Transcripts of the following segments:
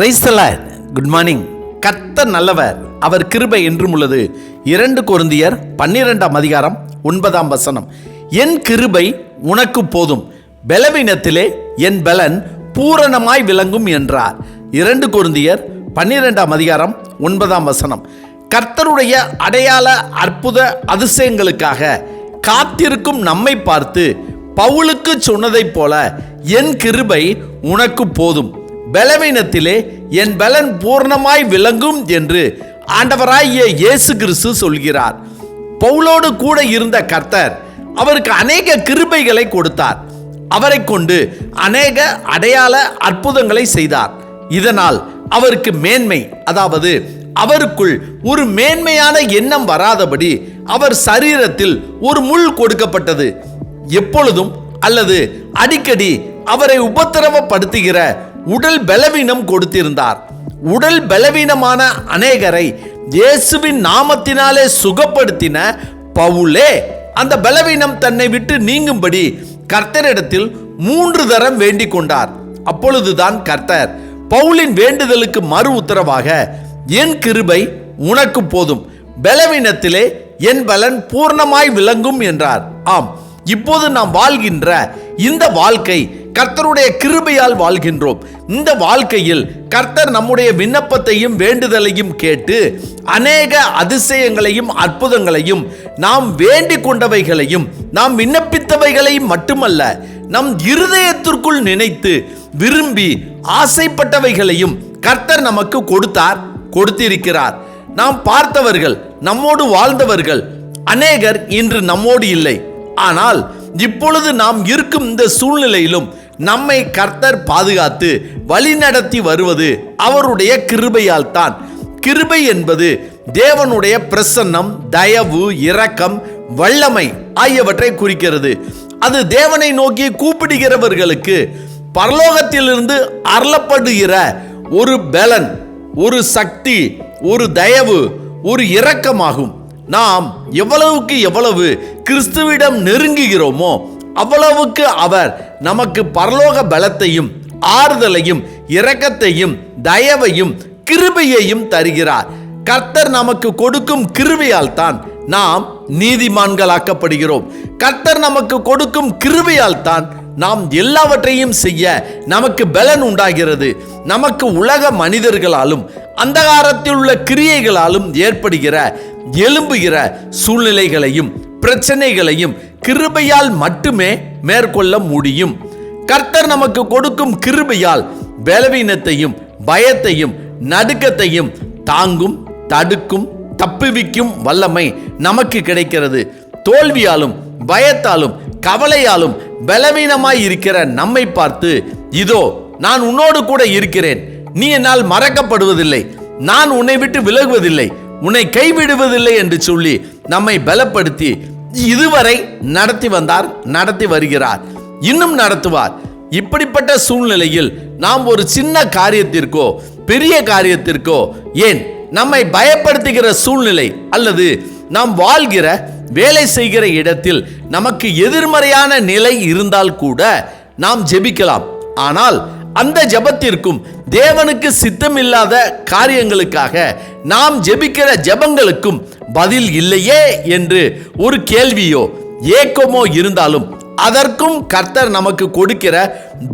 கிரைஸ்தல good morning கர்த்தர் நல்லவர். அவர் கிருபை என்றும் உள்ளது. இரண்டு கொருந்தியர் பன்னிரெண்டாம் அதிகாரம் ஒன்பதாம் வசனம். என் கிருபை உனக்கு போதும். பலவீனத்திலே என் பலன் பூரணமாய் விளங்கும் என்றார். இரண்டு கொருந்தியர் பன்னிரெண்டாம் அதிகாரம் ஒன்பதாம் வசனம். கர்த்தருடைய அடையாள அற்புத அதிசயங்களுக்காக காத்திருக்கும் நம்மை பார்த்து பவுலுக்கு சொன்னதைப் போல என் கிருபை உனக்கு போதும். பலவீனத்திலே என் பலன் பூர்ணமாய் விளங்கும் என்று ஆண்டவராகிய இயேசு கிறிஸ்து சொல்கிறார். பவுலோடு கூட இருந்த கர்த்தர் அவருக்கு அநேக கிருபைகளை கொடுத்தார். அவரை கொண்டு அநேக அடையாள அற்புதங்களை செய்தார். இதனால் அவருக்கு மேன்மை அதாவது அவருக்குள் ஒரு மேன்மையான எண்ணம் வராதபடி அவர் சரீரத்தில் ஒரு முள் கொடுக்கப்பட்டது. எப்பொழுதும் அல்லது அடிக்கடி அவரை உபத்திரவப்படுத்துகிற உடல் பலவீனம் கொடுத்திருந்தார். உடல் பலவீனமான அநேகரை இயேசுவின் நாமத்தினாலே சுகப்படுத்தின பவுலே அந்த பலவீனம் தன்னை விட்டு நீங்கும்படி கர்த்தரிடத்தில் மூன்று தரம் வேண்டிக் கொண்டார். அப்பொழுதுதான் கர்த்தர் பவுலின் வேண்டுதலுக்கு மறு உத்தரவாக என் கிருபை உனக்கு போதும். பலவீனத்திலே என் பலன் பூர்ணமாய் விளங்கும் என்றார். ஆம் இப்போது நாம் வாழ்கின்ற இந்த வாழ்க்கை கர்த்தருடைய கிருபையால் வாழ்கின்றோம். இந்த வாழ்க்கையில் கர்த்தர் நம்முடைய விண்ணப்பத்தையும் வேண்டுதலையும் கேட்டு அநேக அதிசயங்களையும் அற்புதங்களையும் நாம் வேண்டிக் கொண்டவைகளையும் நாம் விண்ணப்பித்தவைகளையும் மட்டுமல்ல நம் இருதயத்திற்குள் நினைத்து விரும்பி ஆசைப்பட்டவைகளையும் கர்த்தர் நமக்கு கொடுத்தார் கொடுத்திருக்கிறார். நாம் பார்த்தவர்கள் நம்மோடு வாழ்ந்தவர்கள் அநேகர் இன்று நம்மோடு இல்லை. ஆனால் இப்பொழுது நாம் இருக்கும் இந்த சூழ்நிலையிலும் நம்மை கர்த்தர் பாதுகாத்து வழிநடத்தி வருவது அவருடைய கிருபையால் தான் கிருபை என்பது தேவனுடைய பிரசன்னம் தயவு இரக்கம் வல்லமை ஆகியவற்றை குறிக்கிறது. அது தேவனை நோக்கி கூப்பிடுகிறவர்களுக்கு பரலோகத்திலிருந்து அருளப்படுகிற ஒரு பலன் ஒரு சக்தி ஒரு தயவு ஒரு இரக்கமாகும். நாம் எவ்வளவுக்கு எவ்வளவு கிறிஸ்துவிடம் நெருங்குகிறோமோ அவ்வளவுக்கு அவர் நமக்கு பரலோக பலத்தையும் ஆறுதலையும் இரக்கத்தையும் தயவையும் கிருபையையும் தருகிறார். கர்த்தர் நமக்கு கொடுக்கும் கிருபையால் தான் நாம் நீதிமான்களாக்கப்படுகிறோம். கர்த்தர் நமக்கு கொடுக்கும் கிருபையால் தான் நாம் எல்லாவற்றையும் செய்ய நமக்கு பலன் உண்டாகிறது. நமக்கு உலக மனிதர்களாலும் அந்தகாரத்தில் உள்ள கிரியைகளாலும் ஏற்படுகிற எழும்புகிற சூழ்நிலைகளையும் பிரச்சனைகளையும் கிருபையால் மட்டுமே மேற்கொள்ள முடியும். கர்த்தர் நமக்கு கொடுக்கும் கிருபையால் பலவீனத்தையும் பயத்தையும் நடுக்கத்தையும் தாங்கும் தடுக்கும் தப்புவிக்கும் வல்லமை நமக்கு கிடைக்கிறது. தோல்வியாலும் பயத்தாலும் கவலையாலும் பலவீனமாய் இருக்கிற நம்மை பார்த்து இதோ நான் உன்னோடு கூட இருக்கிறேன். நீ என்னால் மறக்கப்படுவதில்லை. நான் உன்னை விட்டு விலகுவதில்லை. உன்னை கைவிடுவதில்லை என்று சொல்லி நம்மை பலப்படுத்தி இதுவரை நடத்தி வந்தார் நடத்தி வருகிறார் இன்னும் நடத்துவார். இப்படிப்பட்ட சூழ்நிலையில் நாம் ஒரு சின்ன காரியத்திற்கோ பெரிய காரியத்திற்கோ ஏன் நம்மை பயப்படுத்துகிற சூழ்நிலை அல்லது நாம் வாழ்கிற வேலை செய்கிற இடத்தில் நமக்கு எதிர்மறையான நிலை இருந்தால் கூட நாம் ஜெபிக்கலாம். ஆனால் அந்த ஜெபத்திற்கும் தேவனுக்கு சித்தமில்லாத காரியங்களுக்காக நாம் ஜெபிக்கிற ஜெபங்களுக்கும் பதில் இல்லையே என்று ஒரு கேள்வியோ ஏக்கமோ இருந்தாலும் அதற்கும் கர்த்தர் நமக்கு கொடுக்கிற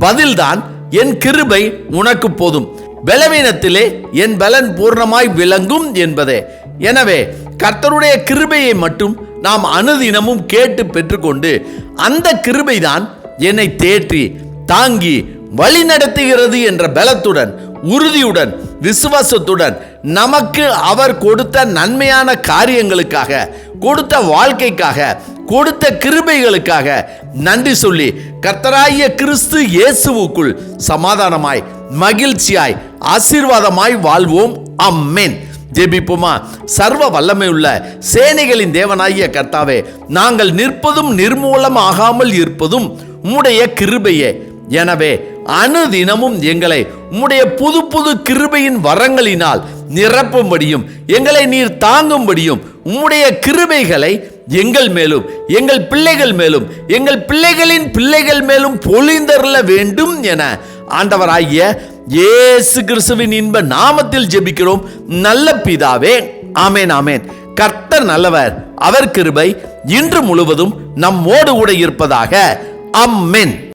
பதில்தான் என் கிருபை உனக்கு போதும். பலவீனத்திலே என் பலன் பூர்ணமாய் விளங்கும் என்பதே. எனவே கர்த்தருடைய கிருபையை மட்டும் நாம் அனுதினமும் கேட்டு பெற்றுக்கொண்டு அந்த கிருபைதான் என்னை தேற்றி தாங்கி வழி நடத்துகிறது என்ற பலத்துடன் உறுதியுடன் விசுவாசத்துடன் நமக்கு அவர் கொடுத்த நன்மையான காரியங்களுக்காக கொடுத்த வாழ்க்கைக்காக கொடுத்த கிருபைகளுக்காக நன்றி சொல்லி கர்த்தராகிய கிறிஸ்து இயேசுவுக்குள் சமாதானமாய் மகிழ்ச்சியாய் ஆசீர்வாதமாய் வாழ்வோம். அம்மேன் ஜெபிப்போமா? சர்வ வல்லமை உள்ள சேனைகளின் தேவனாகிய கர்த்தாவே நாங்கள் நிற்பதும் நிர்மூலம் ஆகாமல் இருப்பதும் உம்முடைய கிருபையே. எனவே அனுதினமும் எங்களை உம்முடைய புது புது கிருபையின் வரங்களினால் நிரப்பும்படியும் எங்களை நீர் தாங்கும்படியும் உம்முடைய கிருபைகளை எங்கள் மேலும் எங்கள் பிள்ளைகள் மேலும் எங்கள் பிள்ளைகளின் பிள்ளைகள் மேலும் பொழிந்தருள வேண்டும் என ஆண்டவராகிய இயேசு கிறிஸ்துவின் இன்ப நாமத்தில் ஜெபிக்கிறோம். நல்ல பிதாவே ஆமேன் ஆமேன். கர்த்தர் நல்லவர் அவர் கிருபை இன்று முழுவதும் நம்மோடு கூட இருப்பதாக. அம்மேன்